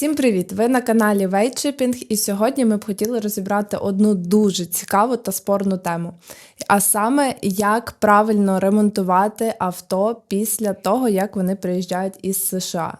Всім привіт! Ви на каналі Вейтшипінг, і сьогодні ми б хотіли розібрати одну дуже цікаву та спорну тему. А саме, як правильно ремонтувати авто після того, як вони приїжджають із США.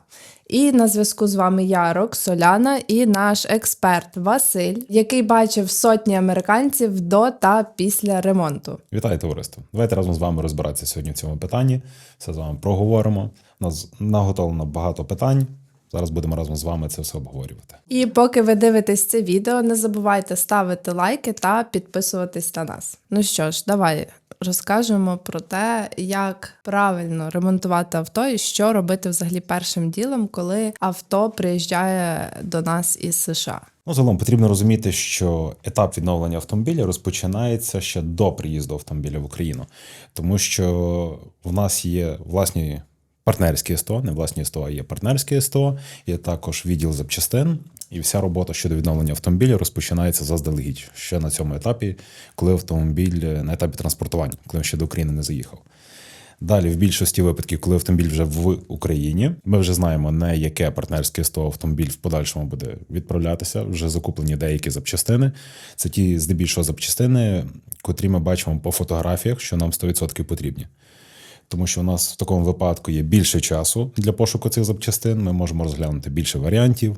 І на зв'язку з вами я, Роксоляна, і наш експерт Василь, який бачив сотні американців до та після ремонту. Вітаю, товариство! Давайте разом з вами розбиратися сьогодні в цьому питанні. Все з вами проговоримо. У нас наготовлено багато питань. Зараз будемо разом з вами це все обговорювати. І поки ви дивитесь це відео, не забувайте ставити лайки та підписуватись на нас. Ну що ж, давай розкажемо про те, як правильно ремонтувати авто і що робити взагалі першим ділом, коли авто приїжджає до нас із США. Ну, загалом потрібно розуміти, що етап відновлення автомобіля розпочинається ще до приїзду автомобіля в Україну, тому що в нас є власні партнерські СТО, не власні СТО, є партнерські СТО, є також відділ запчастин. І вся робота щодо відновлення автомобіля розпочинається заздалегідь ще на цьому етапі, коли автомобіль на етапі транспортування, коли він ще до України не заїхав. Далі, в більшості випадків, коли автомобіль вже в Україні, ми вже знаємо, на яке партнерське СТО автомобіль в подальшому буде відправлятися. Вже закуплені деякі запчастини. Це ті, здебільшого, запчастини, котрі ми бачимо по фотографіях, що нам 100% потрібні. Тому що у нас в такому випадку є більше часу для пошуку цих запчастин. Ми можемо розглянути більше варіантів,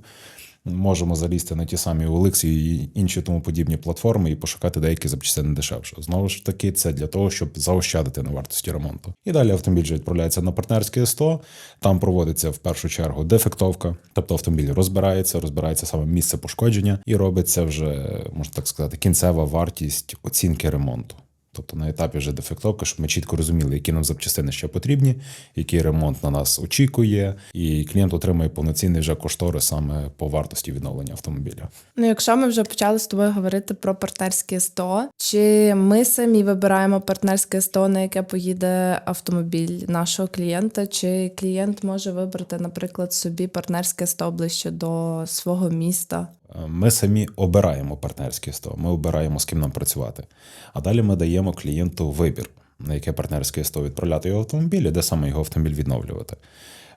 можемо залізти на ті самі OLX і інші тому подібні платформи і пошукати деякі запчастини дешевше. Знову ж таки, це для того, щоб заощадити на вартості ремонту. І далі автомобіль вже відправляється на партнерське СТО. Там проводиться в першу чергу дефектовка, тобто автомобіль розбирається, розбирається саме місце пошкодження, і робиться вже можна так сказати кінцева вартість оцінки ремонту. Тобто на етапі вже дефектовки, щоб ми чітко розуміли, які нам запчастини ще потрібні, який ремонт на нас очікує, і клієнт отримує повноцінний вже коштори саме по вартості відновлення автомобіля. Ну, якщо ми вже почали з тобою говорити про партнерське СТО, чи ми самі вибираємо партнерське СТО, на яке поїде автомобіль нашого клієнта, чи клієнт може вибрати, наприклад, собі партнерське СТО ближче до свого міста? Ми самі обираємо партнерське СТО, ми обираємо з ким нам працювати. А далі ми даємо клієнту вибір, на яке партнерське СТО відправляти його автомобіль, і де саме його автомобіль відновлювати.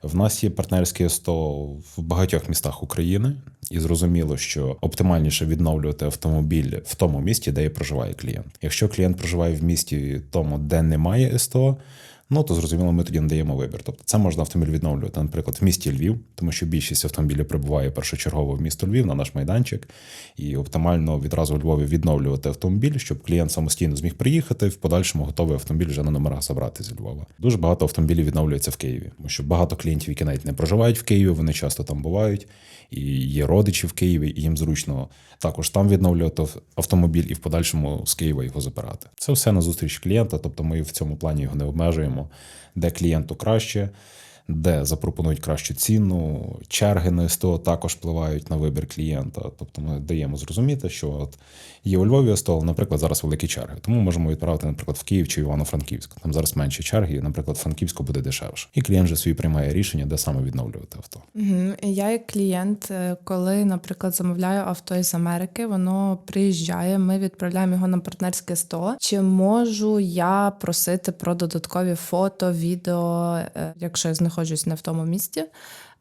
В нас є партнерське СТО в багатьох містах України, і зрозуміло, що оптимальніше відновлювати автомобіль в тому місті, де і проживає клієнт. Якщо клієнт проживає в місті тому, де немає СТО, Ну то зрозуміло, ми тоді надаємо вибір. Тобто це можна автомобіль відновлювати, наприклад, в місті Львів, тому що більшість автомобілів прибуває першочергово в місто Львів на наш майданчик, і оптимально відразу у Львові відновлювати автомобіль, щоб клієнт самостійно зміг приїхати. В подальшому готовий автомобіль вже на номерах забрати зі Львова. Дуже багато автомобілів відновлюється в Києві, тому що багато клієнтів, які навіть не проживають в Києві, вони часто там бувають. І є родичі в Києві, і їм зручно також там відновлювати автомобіль і в подальшому з Києва його забирати. Це все на зустріч клієнта, тобто ми в цьому плані його не обмежуємо, де клієнту краще, де запропонують кращу ціну, черги на СТО також впливають на вибір клієнта. Тобто ми даємо зрозуміти, що от є у Львові СТО, наприклад, зараз великі черги. Тому можемо відправити, наприклад, в Київ чи Івано-Франківськ. Там зараз менші черги, і, наприклад, Франківську буде дешевше. І клієнт вже свій приймає рішення, де саме відновлювати авто. Угу. Я як клієнт, е, коли, наприклад, замовляю авто із Америки, воно приїжджає, ми відправляємо його на партнерське СТО. Чи можу я просити про додаткові фото, відео, е, якщо я знаходжусь не в тому місці,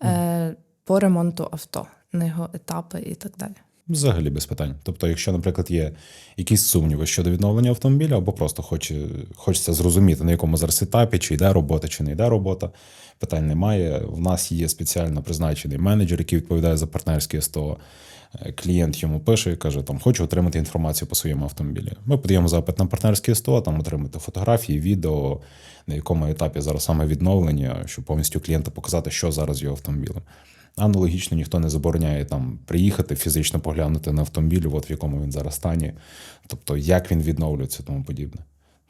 е, по ремонту авто, на його етапи і так далі? Взагалі без питань. Тобто, якщо, наприклад, є якісь сумніви щодо відновлення автомобіля, або просто хоче, хочеться зрозуміти, на якому зараз етапі, чи йде робота, чи не йде робота, питань немає. В нас є спеціально призначений менеджер, який відповідає за партнерське СТО. Клієнт йому пише і каже, там хочу отримати інформацію по своєму автомобілі. Ми подаємо запит на партнерське СТО, там отримати фотографії, відео, на якому етапі зараз саме відновлення, щоб повністю клієнту показати, що зараз з його автомобілем. Аналогічно ніхто не забороняє там приїхати, фізично поглянути на автомобіль, от в якому він зараз стані, тобто як він відновлюється, тому подібне.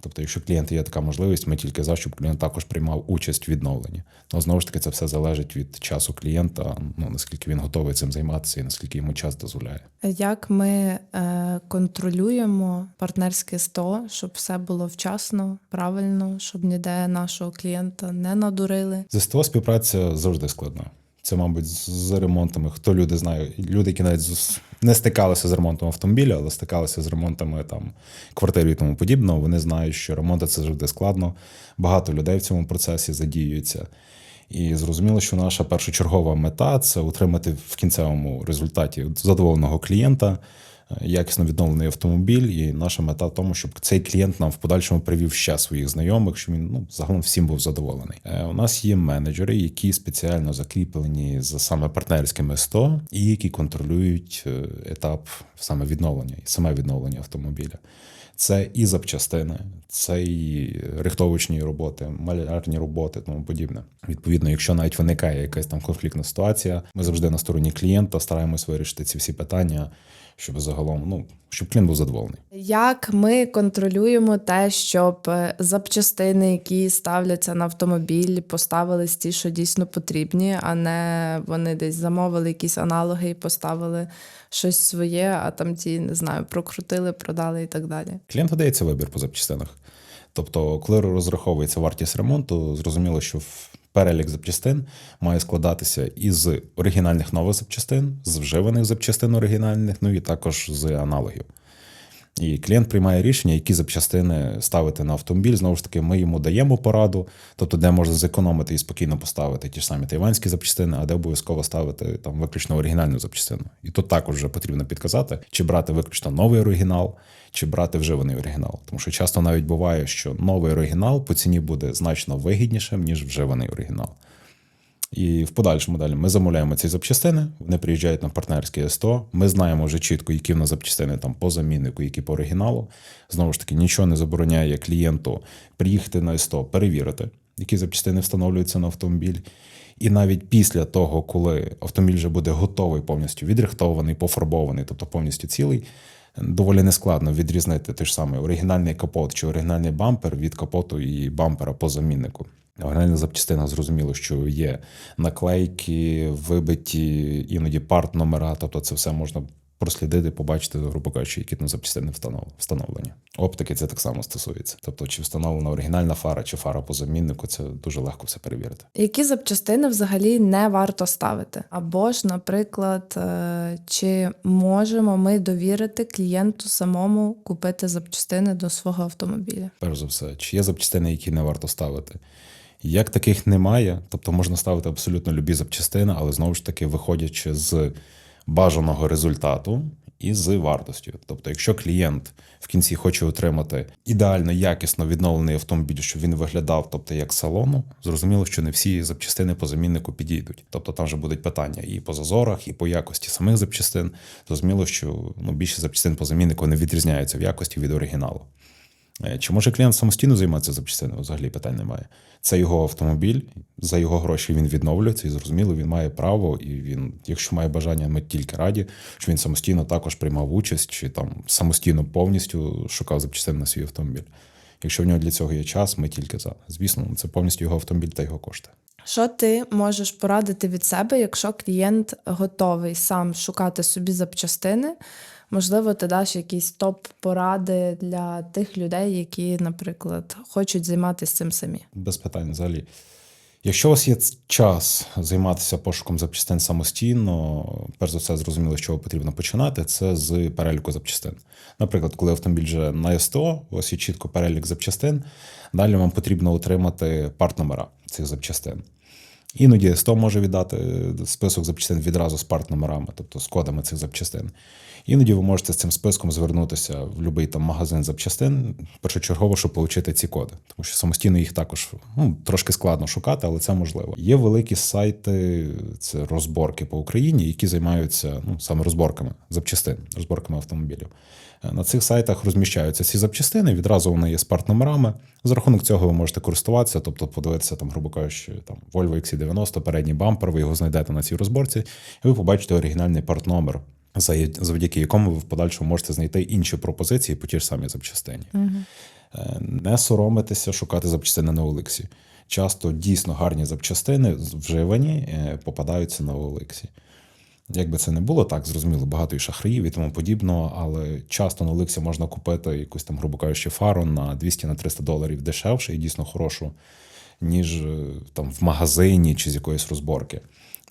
Тобто, якщо клієнта є така можливість, ми тільки за щоб клієнт також приймав участь в відновленні. Ну знову ж таки, це все залежить від часу клієнта, ну наскільки він готовий цим займатися і наскільки йому час дозволяє. Як ми е, контролюємо партнерське СТО, щоб все було вчасно, правильно, щоб ніде нашого клієнта не надурили? З СТО співпраця завжди складна. Це, мабуть, з ремонтами. Хто люди знає, люди, які навіть не стикалися з ремонтом автомобіля, але стикалися з ремонтами там квартири і тому подібного. Вони знають, що ремонт це завжди складно. Багато людей в цьому процесі задіюються. І зрозуміло, що наша першочергова мета це утримати в кінцевому результаті задоволеного клієнта, якісно відновлений автомобіль. І наша мета в тому, щоб цей клієнт нам в подальшому привів ще своїх знайомих, щоб він ну загалом всім був задоволений. Е, У нас є менеджери, які спеціально закріплені за саме партнерськими СТО і які контролюють е, етап саме відновлення і саме відновлення автомобіля. Це і запчастини, це і рихтовочні роботи, малярні роботи, тому подібне. Відповідно, якщо навіть виникає якась там конфліктна ситуація, ми завжди на стороні клієнта стараємось вирішити ці всі питання, щоб загалом ну щоб клін був задоволений. Як ми контролюємо те, щоб е, запчастини, які ставляться на автомобіль, поставились ті, що дійсно потрібні, а не вони десь замовили якісь аналоги і поставили щось своє, а там ті, не знаю, прокрутили, продали і так далі. Клієнту дається вибір по запчастинах. Тобто, коли розраховується вартість ремонту, зрозуміло, що в перелік запчастин має складатися із оригінальних нових запчастин, з вживаних запчастин оригінальних, ну і також з аналогів. І клієнт приймає рішення, які запчастини ставити на автомобіль. Знову ж таки, ми йому даємо пораду, тобто, де можна зекономити і спокійно поставити ті ж самі тайванські запчастини, а де обов'язково ставити там виключно оригінальну запчастину. І тут також вже потрібно підказати, чи брати виключно новий оригінал, чи брати вживаний оригінал. Тому що часто навіть буває, що новий оригінал по ціні буде значно вигіднішим, ніж вживаний оригінал. І в подальшому далі ми замовляємо ці запчастини, вони приїжджають на партнерське СТО. Ми знаємо вже чітко, які в нас запчастини там по заміннику, які по оригіналу. Знову ж таки, нічого не забороняє клієнту приїхати на СТО, перевірити, які запчастини встановлюються на автомобіль. І навіть після того, коли автомобіль вже буде готовий, повністю відрихтований, пофарбований, тобто повністю цілий, доволі нескладно відрізнити той ж самий оригінальний капот чи оригінальний бампер від капоту і бампера по заміннику. Оригінальна запчастина зрозуміло, що є наклейки, вибиті, іноді парт номера, тобто це все можна прослідити, побачити, грубо кажучи, які там запчастини встанов- встановлені. Оптики це так само стосується. Тобто, чи встановлена оригінальна фара, чи фара по заміннику, це дуже легко все перевірити. Які запчастини взагалі не варто ставити? Або ж, наприклад, е, чи можемо ми довірити клієнту самому купити запчастини до свого автомобіля? Перш за все, чи є запчастини, які не варто ставити? Як таких немає, тобто можна ставити абсолютно любі запчастини, але знову ж таки виходячи з бажаного результату і з вартостю. Тобто, якщо клієнт в кінці хоче отримати ідеально якісно відновлений автомобіль, щоб він виглядав, тобто як салону, зрозуміло, що не всі запчастини по заміннику підійдуть. Тобто там вже будуть питання і по зазорах, і по якості самих запчастин. Зрозуміло, що ну, більше запчастин по заміннику не відрізняються в якості від оригіналу. Е, Чи може клієнт самостійно займатися запчастиною? Взагалі питань немає. Це його автомобіль, за його гроші він відновлюється, і зрозуміло, він має право, і він, якщо має бажання, ми тільки раді, що він самостійно також приймав участь, чи там самостійно повністю шукав запчастини на свій автомобіль. Якщо в нього для цього є час, ми тільки за. Звісно, це повністю його автомобіль та його кошти. Що ти можеш порадити від себе, якщо клієнт готовий сам шукати собі запчастини? Можливо, ти даш якісь топ-поради для тих людей, які, наприклад, хочуть займатися цим самі. Без питань взагалі. Якщо у вас є час займатися пошуком запчастин самостійно, перш за все, зрозуміло, з чого потрібно починати, це з переліку запчастин. Наприклад, коли автомобіль вже на СТО, у вас є чітко перелік запчастин, далі вам потрібно отримати парт-номера цих запчастин. Іноді СТО може віддати список запчастин відразу з парт-номерами, тобто з кодами цих запчастин. Іноді ви можете з цим списком звернутися в будь-який там магазин запчастин, першочергово, щоб отримати ці коди, тому що самостійно їх також ну, трошки складно шукати, але це можливо. Є великі сайти, це розборки по Україні, які займаються ну, саме розборками запчастин, розборками автомобілів. Е, На цих сайтах розміщаються ці запчастини, відразу вони є з парт-номерами. За рахунок цього ви можете користуватися, тобто подивитися, там, грубо кажучи, там Volvo XC90, передній бампер, ви його знайдете на цій розборці, і ви побачите оригінальний парт-номер, завдяки якому ви в подальшому можете знайти інші пропозиції по тій ж самій запчастині. Е, Не соромитися шукати запчастини на Олексі. Часто дійсно гарні запчастини вживані е, попадаються на Олексі. Як би це не було, так зрозуміло, багато і шахраїв і тому подібного, але часто на Олексі можна купити якусь там, грубо кажучи, фару на 200 на 300 доларів дешевше і дійсно хорошу, ніж е, там в магазині чи з якоїсь розборки.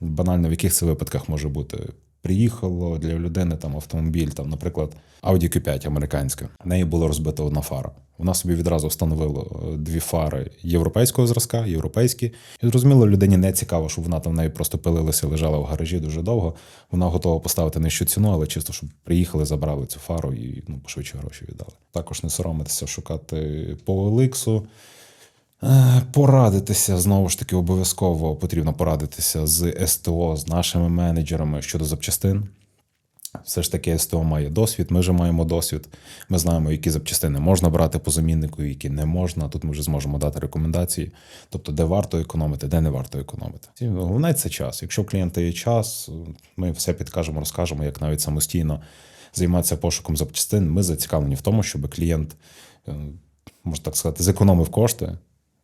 Банально, в яких це випадках може бути приїхало для людини там автомобіль, там, наприклад, Audi Q5 американська. В неї було розбито одна фара. Вона собі відразу встановила е, дві фари європейського зразка, європейські. І зрозуміло, людині не цікаво, щоб вона там в неї просто пилилася, лежала в гаражі дуже довго. Вона готова поставити нижчу ціну, але чисто, щоб приїхали, забрали цю фару і ну, пошвидше гроші віддали. Також не соромитися шукати по OLX. Е, Порадитися знову ж таки обов'язково потрібно порадитися з СТО, з нашими менеджерами щодо запчастин. Все ж таки, СТО має досвід, ми вже маємо досвід. Ми знаємо, які запчастини можна брати по заміннику, які не можна. Тут ми вже зможемо дати рекомендації, тобто, де варто економити, де не варто економити. Головне це час. Якщо в клієнта є час, ми все підкажемо, розкажемо, як навіть самостійно займатися пошуком запчастин. Ми зацікавлені в тому, щоб клієнт, е, можна так сказати, зекономив кошти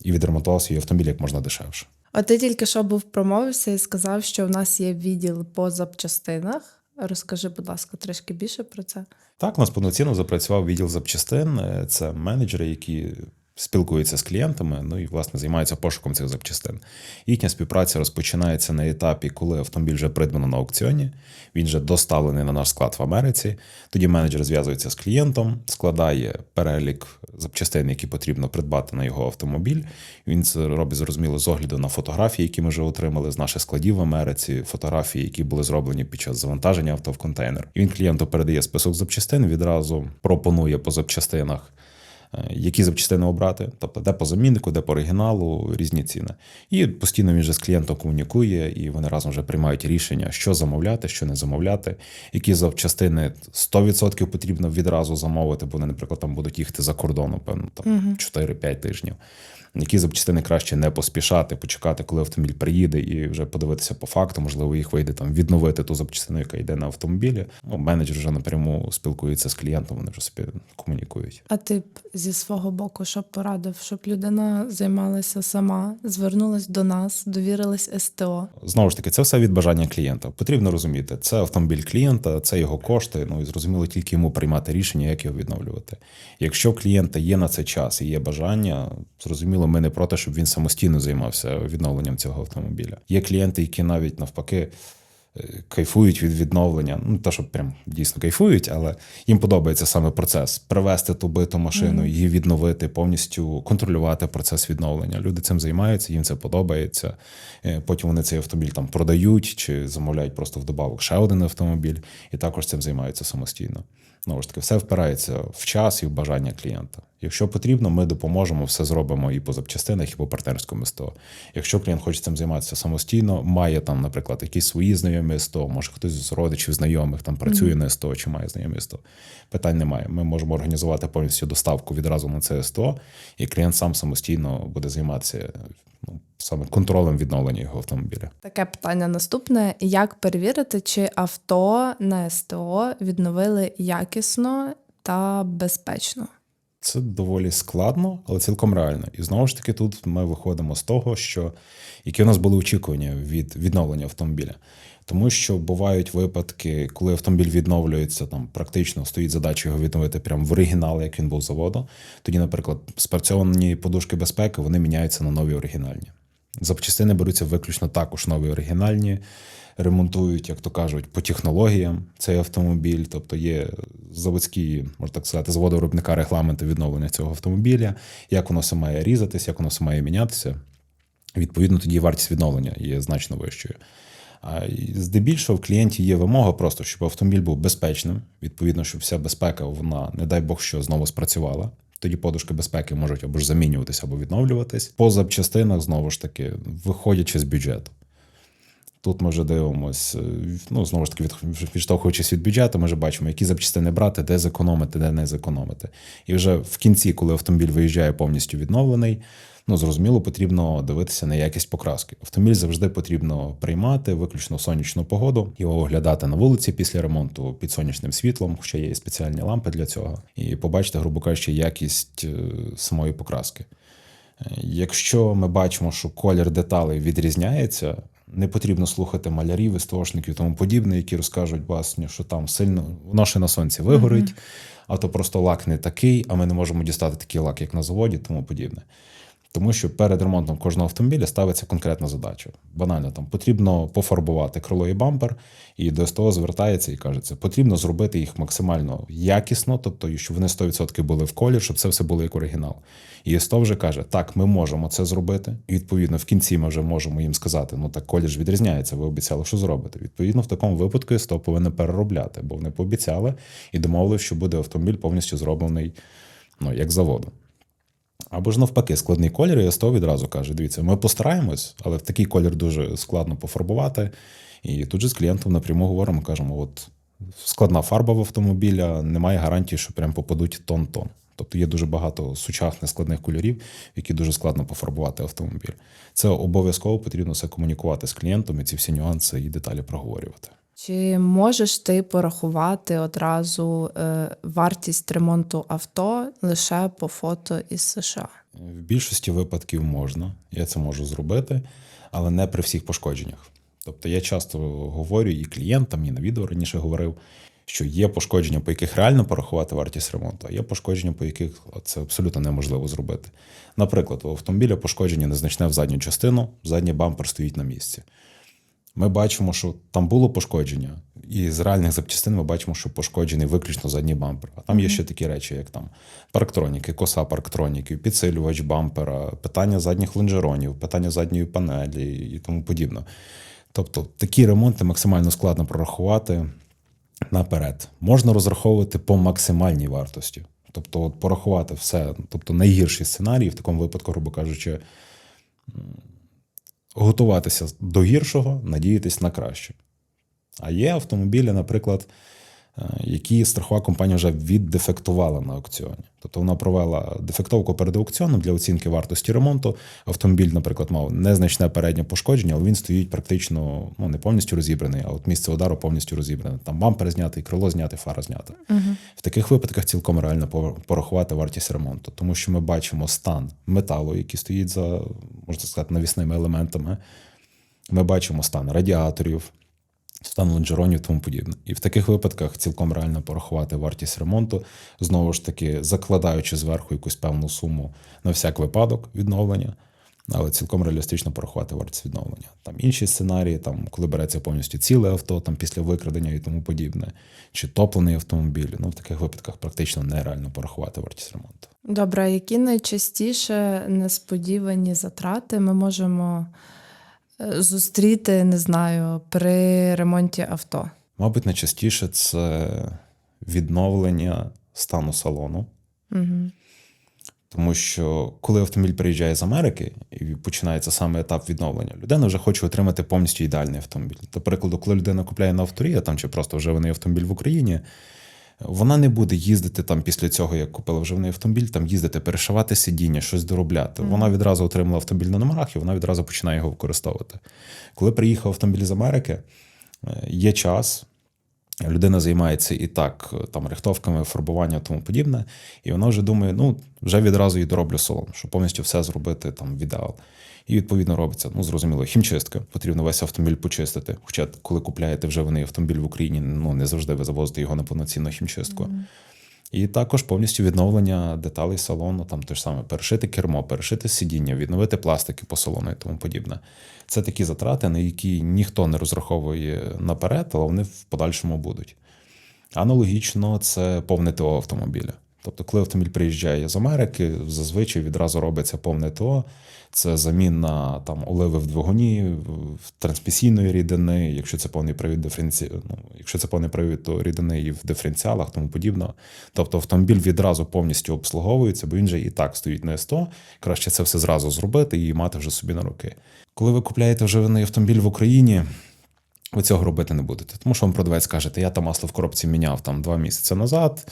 і відремонтував свій автомобіль як можна дешевше. А ти тільки що був промовився і сказав, що в нас є відділ по запчастинах. Розкажи, будь ласка, трішки більше про це. Так, у нас повноцінно запрацював відділ запчастин. Е, Це менеджери, які спілкуються з клієнтами, ну і власне займаються пошуком цих запчастин. Їхня співпраця розпочинається на етапі, коли автомобіль вже придбано на аукціоні. Він вже доставлений на наш склад в Америці. Тоді менеджер зв'язується з клієнтом, складає перелік запчастин, які потрібно придбати на його автомобіль. Він це робить зрозуміло з огляду на фотографії, які ми вже отримали з наших складів в Америці, фотографії, які були зроблені під час завантаження авто в контейнер. І він клієнту передає список запчастин, відразу пропонує по запчастинах. Е, Які запчастини обрати, тобто де по заміннику, де по оригіналу, різні ціни. І постійно він вже з клієнтом комунікує, і вони разом вже приймають рішення, що замовляти, що не замовляти, які запчастини 100% потрібно відразу замовити, бо вони, наприклад, там будуть їхати за кордону, певно, там 4-5 тижнів. Які запчастини краще не поспішати, почекати, коли автомобіль приїде, і вже подивитися по факту, можливо, їх вийде там відновити ту запчастину, яка йде на автомобілі. Ну, менеджер вже напряму спілкується з клієнтом, вони вже собі комунікують. А ти б зі свого боку, що порадив, щоб людина займалася сама, звернулась до нас, довірилась СТО. Знову ж таки, це все від бажання клієнта. Потрібно розуміти, це автомобіль клієнта, це його кошти. Ну і зрозуміло, тільки йому приймати рішення, як його відновлювати. Якщо клієнта є на це час і є бажання, зрозуміло, ми не проти, щоб він самостійно займався відновленням цього автомобіля. Є клієнти, які навіть навпаки. Кайфують від відновлення, ну те, що прям дійсно кайфують, але їм подобається саме процес привести ту биту машину, її відновити, повністю контролювати процес відновлення. Люди цим займаються, їм це подобається. Е, Потім вони цей автомобіль там продають чи замовляють просто в добавок ще один автомобіль, і також цим займаються самостійно. Знову ж таки, все впирається в час і в бажання клієнта. Якщо потрібно, ми допоможемо, все зробимо і по запчастинах, і по партнерському СТО. Якщо клієнт хоче цим займатися самостійно, має там, наприклад, якісь свої знайомі СТО, може хтось з родичів, знайомих там працює на СТО чи має знайомі СТО. Питань немає. Ми можемо організувати повністю доставку відразу на це СТО, і клієнт сам самостійно буде займатися ну, саме контролем відновлення його автомобіля. Таке питання наступне: як перевірити, чи авто на СТО відновили якісно та безпечно? Це доволі складно, але цілком реально. І знову ж таки, тут ми виходимо з того, що які у нас були очікування від відновлення автомобіля. Тому що бувають випадки, коли автомобіль відновлюється, там практично стоїть задача його відновити прямо в оригінал, як він був заводу. Тоді, наприклад, спрацьовані подушки безпеки вони міняються на нові оригінальні. Запчастини беруться виключно також нові оригінальні, ремонтують, як то кажуть, по технологіям цей автомобіль. Тобто є заводські, можна так сказати, заводу виробника регламенти відновлення цього автомобіля, як воно все має різатися, як воно все має мінятися. Відповідно, тоді вартість відновлення є значно вищою. А здебільшого в клієнті є вимога просто, щоб автомобіль був безпечним. Відповідно, щоб вся безпека, вона, не дай Бог, що знову спрацювала. Тоді подушки безпеки можуть або ж замінюватися, або відновлюватись. По запчастинах, знову ж таки, виходячи з бюджету. Тут ми вже дивимось, е, ну знову ж таки, від- відштовхуючись від бюджету, ми вже бачимо, які запчастини брати, де зекономити, де не зекономити. І вже в кінці, коли автомобіль виїжджає повністю відновлений, ну зрозуміло, потрібно дивитися на якість покраски. Автомобіль завжди потрібно приймати виключно сонячну погоду, його оглядати на вулиці після ремонту під сонячним світлом, хоча є і спеціальні лампи для цього, і побачити, грубо кажучи, якість е, самої покраски. Е, Якщо ми бачимо, що колір деталей відрізняється, не потрібно слухати малярів, істошників і тому подібне, які розкажуть басню, що там сильно воно ще на сонці вигорить, а то просто лак не такий, а ми не можемо дістати такий лак, як на заводі, тому подібне. Тому що перед ремонтом кожного автомобіля ставиться конкретна задача. Банально там потрібно пофарбувати крило і бампер, і до СТО звертається і каже, це потрібно зробити їх максимально якісно, тобто щоб вони 100% були в колір, щоб це все було як оригінал. І СТО вже каже, так, ми можемо це зробити. І відповідно в кінці ми вже можемо їм сказати, ну так колір ж відрізняється, ви обіцяли, що зробите. Відповідно, в такому випадку СТО повинен переробляти, бо вони пообіцяли і домовили, що буде автомобіль повністю зроблений ну, як заводу. Або ж навпаки, складний колір, і СТО відразу каже: дивіться, ми постараємось, але в такий колір дуже складно пофарбувати. І тут же з клієнтом напряму говоримо, кажемо: от складна фарба в автомобіля, немає гарантії, що прям попадуть тон-тон. Тобто є дуже багато сучасних складних кольорів, які дуже складно пофарбувати автомобіль. Це обов'язково потрібно все комунікувати з клієнтом і ці всі нюанси і деталі проговорювати. Чи можеш ти порахувати одразу е, вартість ремонту авто лише по фото із США? В більшості випадків можна, я це можу зробити, але не при всіх пошкодженнях. Тобто я часто говорю і клієнтам, і на відео раніше говорив, що є пошкодження, по яких реально порахувати вартість ремонту, а є пошкодження, по яких це абсолютно неможливо зробити. Наприклад, у автомобіля пошкодження незначне в задню частину, задній бампер стоїть на місці. Ми бачимо, що там було пошкодження, і з реальних запчастин ми бачимо, що пошкоджений виключно задній бампер. А там є ще такі речі, як там парктроніки, коса парктроніків, підсилювач бампера, питання задніх лонжеронів, питання задньої панелі і тому подібне. Тобто такі ремонти максимально складно прорахувати наперед. Можна розраховувати по максимальній вартості. Тобто, от порахувати все, тобто найгірші сценарії, в такому випадку, грубо кажучи, готуватися до гіршого, надіятись на краще. А є автомобілі, наприклад, які страхова компанія вже віддефектувала на аукціоні. Тобто вона провела дефектовку перед аукціоном для оцінки вартості ремонту. Автомобіль, наприклад, мав незначне переднє пошкодження, але він стоїть практично ну, не повністю розібраний, а от місце удару повністю розібране. Там бампер знятий, крило зняте, фара знята. Угу. В таких випадках цілком реально порахувати вартість ремонту, тому що ми бачимо стан металу, який стоїть за, можна сказати, навісними елементами. Ми бачимо стан радіаторів, стан лонжеронів тому подібне. І в таких випадках цілком реально порахувати вартість ремонту, знову ж таки, закладаючи зверху якусь певну суму на всяк випадок відновлення. Але цілком реалістично порахувати вартість відновлення. Там інші сценарії, там, коли береться повністю ціле авто, там після викрадення і тому подібне, чи топлений автомобіль. Ну, в таких випадках практично нереально порахувати вартість ремонту. Добре, які найчастіше несподівані затрати ми можемо зустріти, не знаю, при ремонті авто? Мабуть, найчастіше це відновлення стану салону. Угу. Тому що коли автомобіль приїжджає з Америки і починається саме етап відновлення, людина вже хоче отримати повністю ідеальний автомобіль. До прикладу, коли людина купляє на авторія, там чи просто вживаний автомобіль в Україні, вона не буде їздити там після цього, як купила вживаний автомобіль, там їздити, перешивати сидіння, щось доробляти. Вона відразу отримала автомобіль на номерах і вона відразу починає його використовувати. Коли приїхав автомобіль з Америки, е, є час. Людина займається і так там рихтовками, фарбуванням тому подібне, і вона вже думає, ну вже відразу і дороблю салон, щоб повністю все зробити там в ідеал. І відповідно робиться, ну зрозуміло, хімчистка. Потрібно весь автомобіль почистити. Хоча, коли купляєте вживаний автомобіль в Україні, ну не завжди ви завозите його на повноцінну хімчистку. І також повністю відновлення деталей салону, там те ж саме перешити кермо, перешити сидіння, відновити пластики по салону і тому подібне. Це такі затрати, на які ніхто не розраховує наперед, але вони в подальшому будуть. Аналогічно, це повне ТО автомобіля. Тобто, коли автомобіль приїжджає з Америки, зазвичай відразу робиться повне ТО. Це заміна там оливи в двигуні, в трансмісійної рідини, якщо це повний привід диференці... ну, якщо це повний привід, то рідини і в диференціалах, тому подібне. Тобто автомобіль відразу повністю обслуговується, бо він же і так стоїть на СТО. Краще це все зразу зробити і мати вже собі на руки. Коли ви купляєте вживаний автомобіль в Україні, ви цього робити не будете. Тому що вам продавець каже, я там масло в коробці міняв там два місяці назад.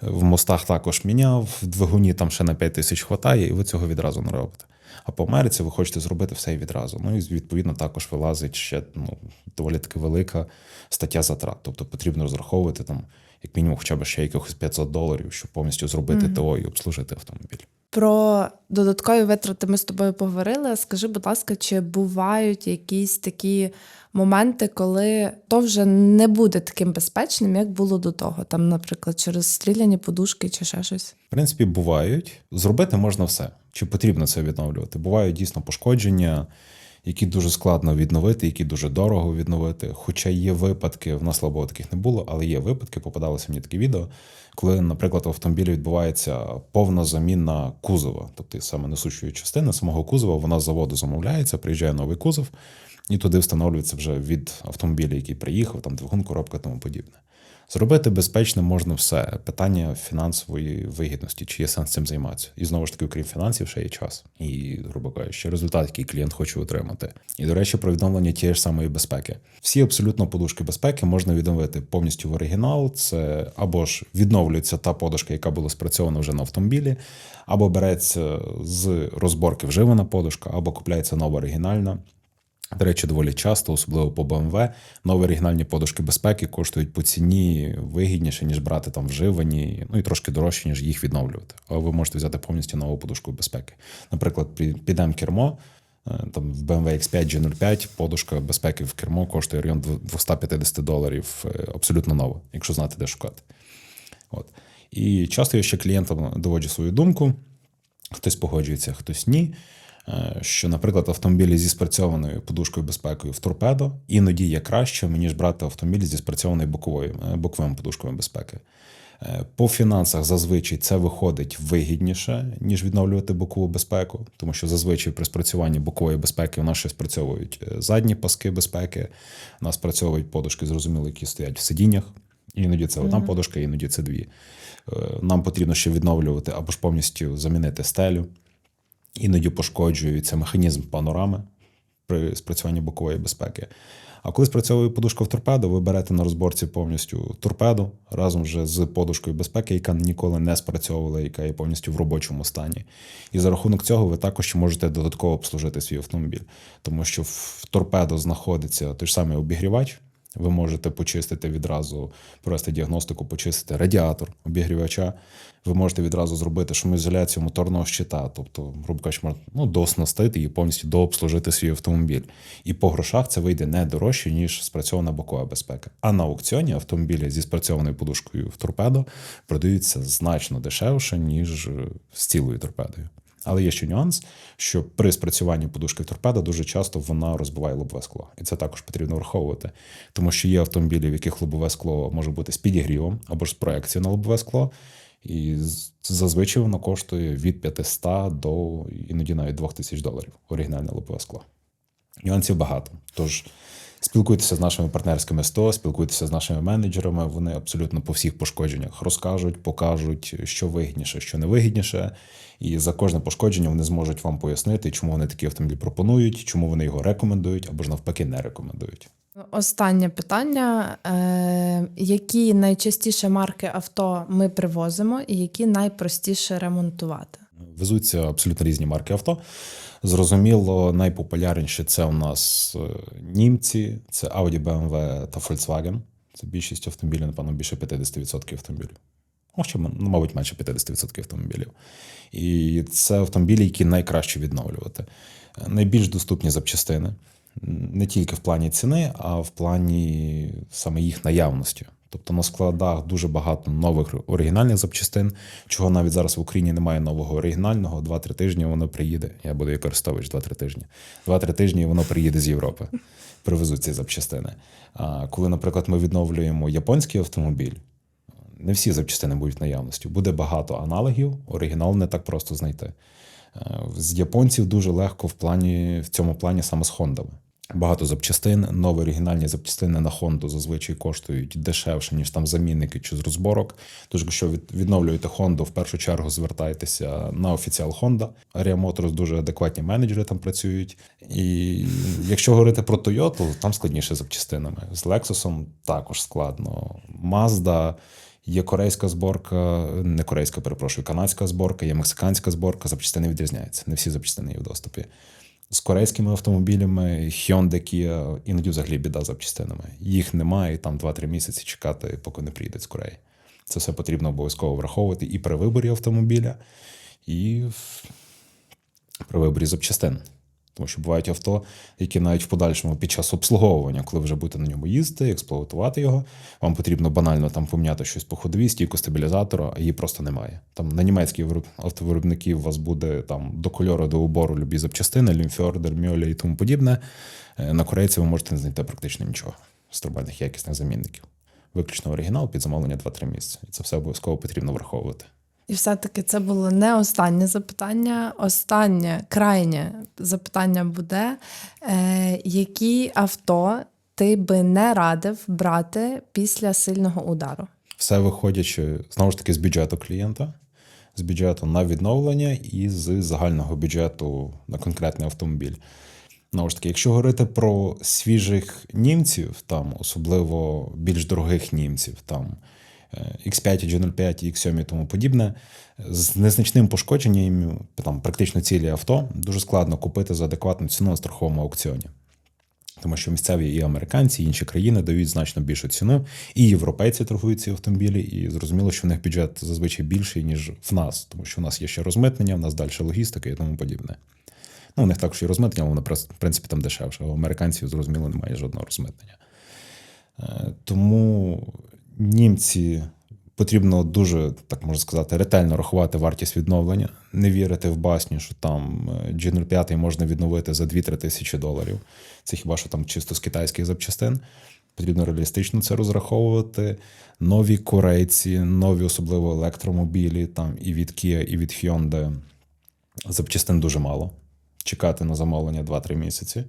В мостах також міняв, в двигуні там ще на 5 тисяч хватає, і ви цього відразу не робите. А по Америці ви хочете зробити все і відразу. Ну і відповідно також вилазить ще ну, доволі таки велика стаття затрат. Тобто потрібно розраховувати там, як мінімум, хоча б ще якихось 500 доларів, щоб повністю зробити Мгм. ТО і обслужити автомобіль. Про додаткові витрати ми з тобою поговорили. Скажи, будь ласка, чи бувають якісь такі моменти, коли то вже не буде таким безпечним, як було до того? Там, наприклад, через стріляні подушки чи ще щось? В принципі, бувають. Зробити можна все. Чи потрібно це відновлювати? Бувають дійсно пошкодження, які дуже складно відновити, які дуже дорого відновити. Хоча є випадки, в нас слава Богу, таких не було, але є випадки, попадалося мені такі відео, коли, наприклад, в автомобілі відбувається повна заміна кузова, тобто саме несучої частини самого кузова, вона з заводу замовляється, приїжджає новий кузов, і туди встановлюється вже від автомобіля, який приїхав, там двигун, коробка, тому подібне. Зробити безпечно можна все. Питання фінансової вигідності, чи є сенс цим займатися. І знову ж таки, окрім фінансів, ще є час. І, грубо кажучи, результат, який клієнт хоче отримати. І, до речі, про відновлення тієї ж самої безпеки. Всі абсолютно подушки безпеки можна відновити повністю в оригінал. Це або ж відновлюється та подушка, яка була спрацьована вже на автомобілі, або береться з розборки вживана подушка, або купляється нова оригінальна. До речі, доволі часто, особливо по BMW, нові оригінальні подушки безпеки коштують по ціні вигідніше, ніж брати там вживані, ну і трошки дорожче, ніж їх відновлювати. Але ви можете взяти повністю нову подушку безпеки. Наприклад, пі- підемо кермо. е, Там в BMW X5 G05 подушка безпеки в кермо коштує район 250 доларів е, абсолютно нова, якщо знати, де шукати. От. І часто я ще клієнтам доводжу свою думку. Хтось погоджується, хтось ні. Е, Що, наприклад, автомобілі зі спрацьованою подушкою безпекою в торпедо іноді є краще, ніж брати автомобіль зі спрацьованою боковою е, боковими подушками безпеки. Е, По фінансах зазвичай це виходить вигідніше, ніж відновлювати бокову безпеку, тому що зазвичай при спрацюванні бокової безпеки у нас ще спрацьовують задні паски безпеки, у нас спрацьовують подушки, зрозуміло, які стоять в сидіннях. Іноді це одна подушка, іноді це дві. Нам потрібно ще відновлювати або ж повністю замінити стелю. Іноді пошкоджується механізм панорами при спрацюванні бокової безпеки. А коли спрацьовує подушка в торпедо, ви берете на розборці повністю торпеду разом вже з подушкою безпеки, яка ніколи не спрацьовувала, яка є повністю в робочому стані. І за рахунок цього ви також можете додатково обслужити свій автомобіль, тому що в торпедо знаходиться той ж самий обігрівач. Ви можете почистити відразу, провести діагностику, почистити радіатор обігрівача. Ви можете відразу зробити шумоізоляцію моторного щита, тобто, кажучи, можна ну, дооснастити і повністю дообслужити свій автомобіль. І по грошах це вийде не дорожче, ніж спрацьована бокова безпека. А на аукціоні автомобілі зі спрацьованою подушкою в торпедо продаються значно дешевше, ніж з цілою торпедою. Але є ще нюанс, що при спрацюванні подушки в торпедо дуже часто вона розбиває лобове скло. І це також потрібно враховувати. Тому що є автомобілі, в яких лобове скло може бути з підігрівом або ж з проекцією на лобове скло. І зазвичай воно коштує від 500 до іноді навіть 2000 доларів оригінальне лобове скло. Нюансів багато. Тож спілкуйтеся з нашими партнерськими СТО, спілкуйтеся з нашими менеджерами. Вони абсолютно по всіх пошкодженнях розкажуть, покажуть, що вигідніше, що не вигідніше. І за кожне пошкодження вони зможуть вам пояснити, чому вони такий автомобіль пропонують, чому вони його рекомендують або ж навпаки не рекомендують. Останнє питання: е, які найчастіше марки авто ми привозимо, і які найпростіше ремонтувати? Везуться абсолютно різні марки авто. Зрозуміло, найпопулярніші це у нас е, німці, це Audi, BMW та Volkswagen. Це більшість автомобілів, напевно, більше 50% автомобілів. Ну, ще, ну, мабуть, менше 50% автомобілів. І це автомобілі, які найкраще відновлювати. Найбільш доступні запчастини не тільки в плані ціни, а в плані саме їх наявності. Тобто на складах дуже багато нових оригінальних запчастин, чого навіть зараз в Україні немає нового оригінального. Два-три тижні воно приїде. Я буду використовувати 2-3 тижні. Два-три тижні воно приїде з Європи. Привезуть ці запчастини. А коли, наприклад, ми відновлюємо японський автомобіль, не всі запчастини будуть наявності. Буде багато аналогів, оригінал не так просто знайти. Е, З японців дуже легко в плані в цьому плані саме з Хондами. Багато запчастин, нові оригінальні запчастини на Хонду зазвичай коштують дешевше, ніж там замінники чи з розборок. Тож, якщо від- відновлюєте Хонду, в першу чергу звертайтеся на офіціал Honda. Motors дуже адекватні менеджери там працюють. І якщо говорити про Toyota, там складніше запчастинами. З Lexus також складно. Mazda Є корейська зборка, не корейська, перепрошую, канадська зборка, є мексиканська зборка, запчастини відрізняються. Не всі запчастини є в доступі. З корейськими автомобілями Hyundai, Kia, іноді взагалі біда запчастинами. Їх немає, і там 2-3 місяці чекати, поки не приїдуть з Кореї. Це все потрібно обов'язково враховувати і при виборі автомобіля, і при виборі запчастин. Тому що бувають авто, які навіть в подальшому під час обслуговування, коли вже будете на ньому їздити, експлуатувати його, вам потрібно банально там поміняти щось по ходовій, стійку стабілізатора, а її просто немає. Там на німецьких вироб- автовиробників у вас буде там до кольору, до убору любі запчастини, лімфьордер, мьоля і тому подібне. Е, На корейці ви можете не знайти практично нічого з турбальних якісних замінників. Виключно оригінал під замовлення 2-3 місяці. І це все обов'язково потрібно враховувати. І все-таки це було не останнє запитання. Останнє крайнє запитання буде: е, які авто ти би не радив брати після сильного удару? Все виходячи знову ж таки з бюджету клієнта, з бюджету на відновлення і з загального бюджету на конкретний автомобіль. Знову ж таки, якщо говорити про свіжих німців, там особливо більш дорогих німців, там X5, G05, X7 і тому подібне, з незначним пошкодженням, там практично цілі авто, дуже складно купити за адекватну ціну на страховому аукціоні. Тому що місцеві і американці, і інші країни дають значно більшу ціну, і європейці торгують ці автомобілі, і зрозуміло, що в них бюджет зазвичай більший, ніж в нас, тому що в нас є ще розмитнення, в нас далі логістика і тому подібне. Ну, у них також є розмитнення, але воно в принципі там дешевше. У американців, зрозуміло, немає жодного розмитнення. Е, Тому німці потрібно дуже, так можна сказати, ретельно рахувати вартість відновлення, не вірити в басню, що там е, G05 можна відновити за 2-3 тисячі доларів. Це хіба що там чисто з китайських запчастин. Потрібно реалістично це розраховувати. Нові корейці, нові, особливо електромобілі, там і від Kia, і від Hyundai. Запчастин дуже мало. Чекати на замовлення 2-3 місяці,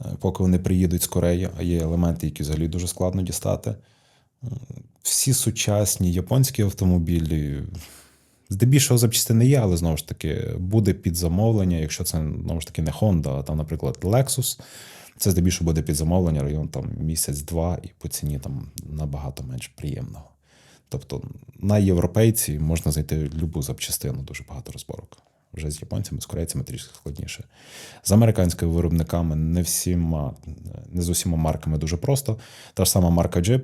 е, поки вони приїдуть з Кореї, а є елементи, які взагалі дуже складно дістати. Всі сучасні японські автомобілі, здебільшого запчастини є, але знову ж таки буде під замовлення, якщо це знову ж таки не Honda, а там, наприклад, Lexus. Це здебільшого буде під замовлення район там місяць-два, і по ціні там набагато менш приємного. Тобто на європейці можна знайти любу запчастину, дуже багато розборок. Вже з японцями, з корейцями трішки складніше. З американськими виробниками не всіма, не з усіма марками дуже просто. Та ж сама марка Jeep.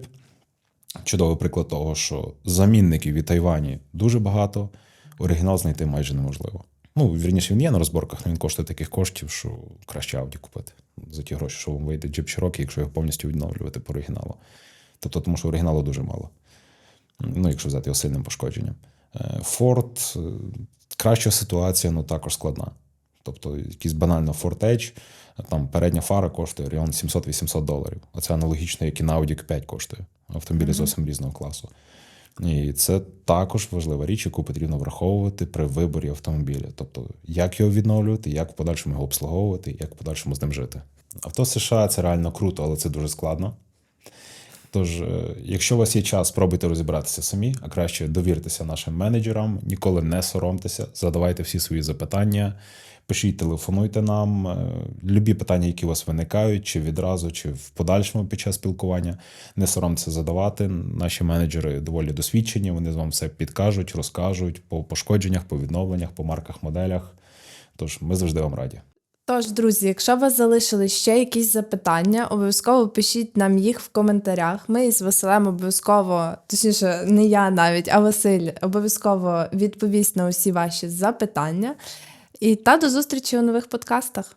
Чудовий приклад того, що замінників від Тайвані дуже багато, оригінал знайти майже неможливо. Ну, вірніше, він є на розборках, але він коштує таких коштів, що краще Audi купити за ті гроші, що вам вийде Jeep Cherokee, якщо його повністю відновлювати по оригіналу. Тобто, тому що оригіналу дуже мало. Ну, якщо взяти його сильним пошкодженням. Е, Ford, е, краща ситуація, ну також складна. Тобто, якийсь банально Ford Edge, там передня фара коштує район 700-800 доларів. А це аналогічно, як і на Audi Q5 коштує. Автомобілі зовсім різного класу. І це також важлива річ, яку потрібно враховувати при виборі автомобіля. Тобто, як його відновлювати, як в подальшому його обслуговувати, як в подальшому з ним жити. Авто США це реально круто, але це дуже складно. Тож, е, якщо у вас є час, спробуйте розібратися самі, а краще довіртеся нашим менеджерам, ніколи не соромтеся, задавайте всі свої запитання, пишіть, телефонуйте нам. е, Любі питання, які у вас виникають, чи відразу, чи в подальшому під час спілкування. Не соромтеся задавати. Наші менеджери доволі досвідчені, вони вам все підкажуть, розкажуть по пошкодженнях, по відновленнях, по марках, моделях. Тож ми завжди вам раді. Тож, друзі, якщо у вас залишились ще якісь запитання, обов'язково пишіть нам їх в коментарях. Ми із Василем обов'язково, точніше, не я навіть, а Василь обов'язково відповість на усі ваші запитання. І та до зустрічі у нових подкастах.